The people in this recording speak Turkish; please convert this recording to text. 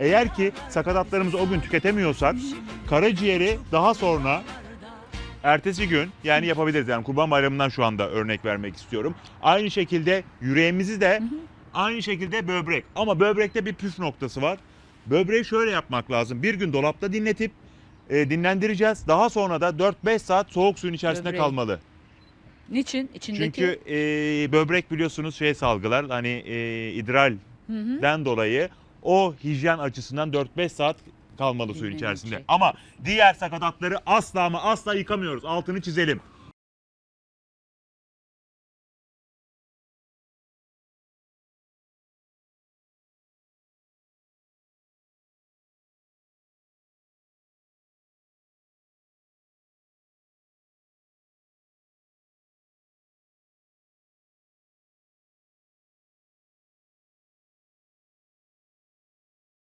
Eğer ki sakatatlarımızı o gün tüketemiyorsak karaciğeri daha sonra ertesi gün yani yapabiliriz. Yani Kurban Bayramı'ndan şu anda örnek vermek istiyorum. Aynı şekilde yüreğimizi de aynı şekilde böbrek. Ama böbrekte bir püf noktası var. Böbreği şöyle yapmak lazım. Bir gün dolapta dinletip e, dinlendireceğiz. Daha sonra da 4-5 saat soğuk suyun içerisinde Böbreği. kalmalı. Niçin? İçindeki... Çünkü e, böbrek biliyorsunuz şey salgılar hani e, idralden dolayı o hijyen açısından 4-5 saat kalmalı suyun içerisinde. Ama diğer sakatatları asla ama asla yıkamıyoruz. Altını çizelim.